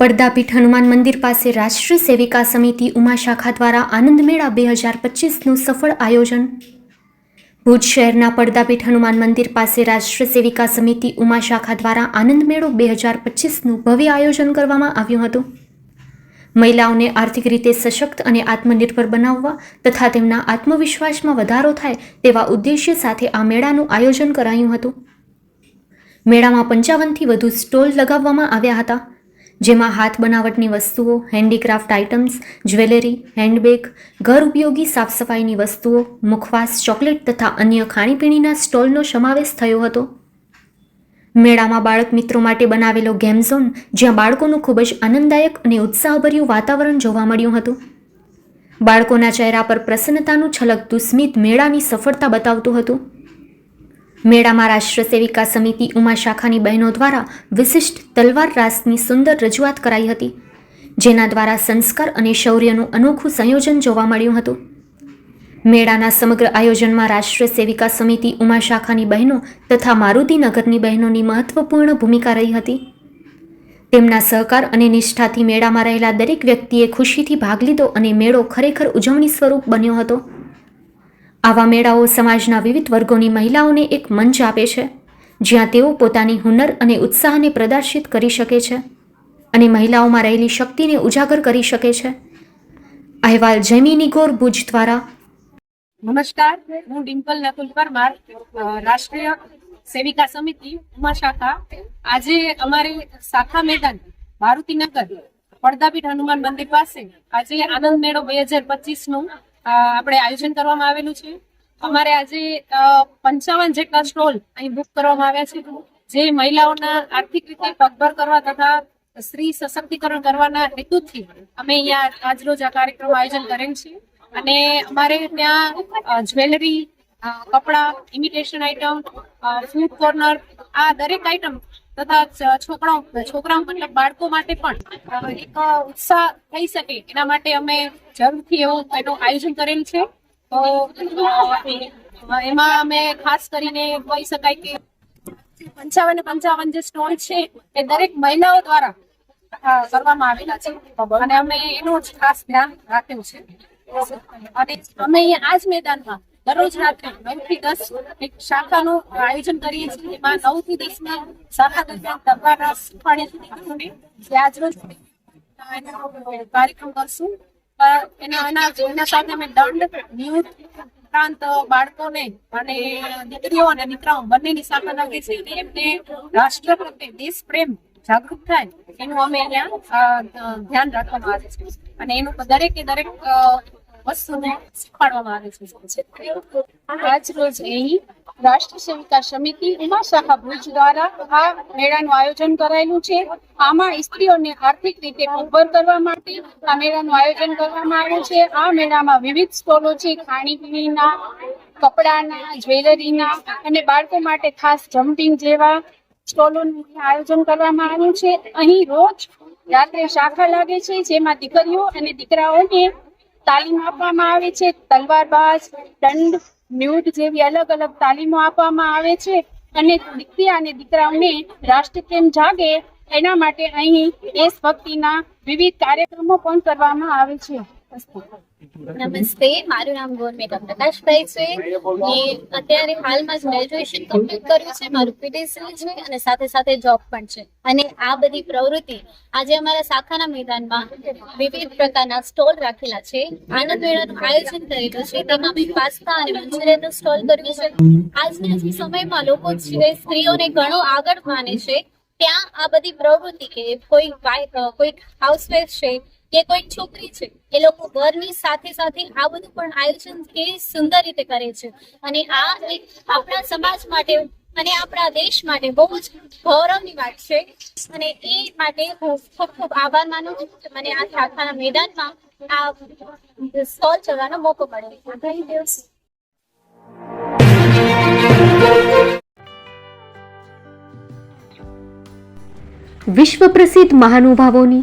પડદાપીઠ હનુમાન મંદિર પાસે રાષ્ટ્રીય સેવિકા સમિતિ ઉમા શાખા દ્વારા આનંદ મેળા બે હજાર પચીસનું સફળ આયોજન. ભુજ શહેરના પડદાપીઠ હનુમાન મંદિર પાસે રાષ્ટ્રીય સેવિકા સમિતિ ઉમા શાખા દ્વારા આનંદ મેળો બે હજાર પચીસનું ભવ્ય આયોજન કરવામાં આવ્યું હતું. મહિલાઓને આર્થિક રીતે સશક્ત અને આત્મનિર્ભર બનાવવા તથા તેમના આત્મવિશ્વાસમાં વધારો થાય તેવા ઉદ્દેશ્ય સાથે આ મેળાનું આયોજન કરાયું હતું. મેળામાં પંચાવનથી વધુ સ્ટોલ લગાવવામાં આવ્યા હતા. જેમાં હાથ બનાવટની વસ્તુઓ હેન્ડીક્રાફ્ટ આઇટમ્સ જ્વેલરી હેન્ડબેગ ઘર ઉપયોગી સાફ સફાઈની વસ્તુઓ, મુખવાસ, ચોકલેટ તથા અન્ય ખાણીપીણીના સ્ટોલનો સમાવેશ થયો હતો. મેળામાં બાળક મિત્રો માટે બનાવેલો ગેમ ઝોન જ્યાં બાળકોનું ખૂબ જ આનંદદાયક અને ઉત્સાહભર્યું વાતાવરણ જોવા મળ્યું હતું. બાળકોના ચહેરા પર પ્રસન્નતાનું છલકતું સ્મિત મેળાની સફળતા બતાવતું હતું. મેળામાં રાષ્ટ્ર સેવિકા સમિતિ ઉમા શાખાની બહેનો દ્વારા વિશિષ્ટ તલવાર રાસની સુંદર રજૂઆત કરાઈ હતી, જેના દ્વારા સંસ્કાર અને શૌર્યનું અનોખું સંયોજન જોવા મળ્યું હતું. મેળાના સમગ્ર આયોજનમાં રાષ્ટ્ર સેવિકા સમિતિ ઉમા શાખાની બહેનો તથા મારુતિનગરની બહેનોની મહત્વપૂર્ણ ભૂમિકા રહી હતી. તેમના સહકાર અને નિષ્ઠાથી મેળામાં રહેલા દરેક વ્યક્તિએ ખુશીથી ભાગ લીધો અને મેળો ખરેખર ઉજવણી સ્વરૂપ બન્યો હતો. આવા મેળાઓ સમાજના વિવિધ વર્ગોની મહિલાઓને એક મંચ આપે છે, જ્યાં તેઓ પોતાની હુનર અને ઉત્સાહને પ્રદર્શિત કરી શકે છે અને મહિલાઓમાં રહેલી શક્તિને ઉજાગર કરી શકે છે. અહેવાલ જૈમી નિગોર ભુજ દ્વારા. નમસ્કાર, હું ડિમ્પલ નકુલ પરમાર રાષ્ટ્રીય સેવિકા સમિતિ ઉમા શાખા આજે અમારી શાખા મેદાન, મારુતિનગર, પડદાપીઠ હનુમાન મંદિર પાસે આજે આનંદ મેળો બે હજાર પચીસનું આપણે આયોજન કરવામાં આવેલું છે. અમારે આજે પંચાવન જેટલા સ્ટોલ અહીં બુક કરવામાં આવ્યા છે. જે મહિલાઓના આર્થિક રીતે પગભર કરવા તથા સ્ત્રી સશક્તિકરણ કરવાના હેતુથી અમે અહીંયા આજરોજ આ કાર્યક્રમ આયોજન કરેલ છે. અને અમારે ત્યાં જ્વેલરી કપડાં ઇમિટેશન આઇટમ ફૂડ કોર્નર આ દરેક આઇટમ તથા છોકરાઓ છોકરાઓ મતલબ બાળકો માટે પણ એક ઉત્સાહ થઈ શકે. એના માટે અમે જરૂરથી એવું એનું આયોજન કરેલ છે. તો એમાં અમે ખાસ કરીને કહી શકાય કે પંચાવન પંચાવન જે સ્ટોલ છે, એ દરેક મહિલાઓ દ્વારા કરવામાં આવેલા છે. અને અમે એનું જ ખાસ ધ્યાન રાખ્યું છે. અને અમે અહીંયા આ જ મેદાનમાં દરરોજ રાત્રે નવથી દસ એક શાખાનું આયોજન કરીએ છીએ. એમાં નવથી દસ ના શાખા દરમિયાન શીખવાડ્યા દીકરીઓને જે આજરોજ કાર્યક્રમ કરશું. એના સાથે અમે દંડ ઉપરાંત બાળકોને અને દીકરીઓ અને દીકરાઓ બંનેની શાખા નાખી છે રાષ્ટ્ર પ્રત્યે દેશ જાગૃત થાય એનું અમે અહીંયા ધ્યાન રાખવામાં આવે અને એનું દરેકે દરેક આયોજન કરાયેલું છે. આમાં સ્ત્રીઓને આર્થિક રીતે ઉભર કરવા માટે આ મેળાનું આયોજન કરવામાં આવ્યું છે. આ મેળામાં વિવિધ સ્ટોલો છે. ખાણીપીણીના, કપડાના, જ્વેલરીના અને બાળકો માટે ખાસ જમ્પિંગ જેવા સ્ટોલોનું આયોજન કરવામાં આવ્યું છે. અહીં રોજ રાત્રે શાખા લાગે છે, જેમાં દીકરીઓ અને દીકરાઓને તાલીમ આપવામાં આવે છે. તલવારબાજ દંડ ન્યૂટ જેવી અલગ અલગ તાલીમો આપવામાં આવે છે. અને દીકરી અને દીકરાઓને રાષ્ટ્ર કેમ જાગે? એના માટે અહીં દેશભક્તિના વિવિધ કાર્યક્રમો પણ કરવામાં આવે છે. નમસ્તે, મારું નામ ગોર મેઘા પ્રકાશભાઈ છે. મેં અત્યારે હાલમાં જ ગ્રેજ્યુએશન કમ્પ્લીટ કર્યું છે, મારું પીટીસી છે અને સાથે સાથે જોબ પણ છે. અને આ બધી પ્રવૃત્તિ આજે અમારા શાખાના મેદાનમાં વિવિધ પ્રકારના સ્ટોલ રાખેલા છે. આનંદ મેળાનું આયોજન કરેલું છે. તેમાં બી પાસ્તા અને મંચુરિયનનું સ્ટોલ કર્યું છે. આજના જે સમયમાં લોકો સ્ત્રીઓને ઘણો આગળ માને છે, ત્યાં આ બધી પ્રવૃત્તિ કે કોઈ કોઈ હાઉસવાઈફ છે કે કોઈ છોકરી છે, એ લોકો વરની સાથે સાથે આ બધું પણ આયોજન કે સુંદર રીતે કરે છે. અને આ એક આપણા સમાજ માટે અને આપણા દેશ માટે બહુ જ ગૌરવની વાત છે. અને એ માટે હું ખૂબ ખૂબ આભાર માનું છું મને આ શાખાના મેદાનમાં આ સ્ટોલ ચડવાનો મોકો મળ્યો. થેન્ક યુ વિશ્વ પ્રસિદ્ધ મહાનુભાવોની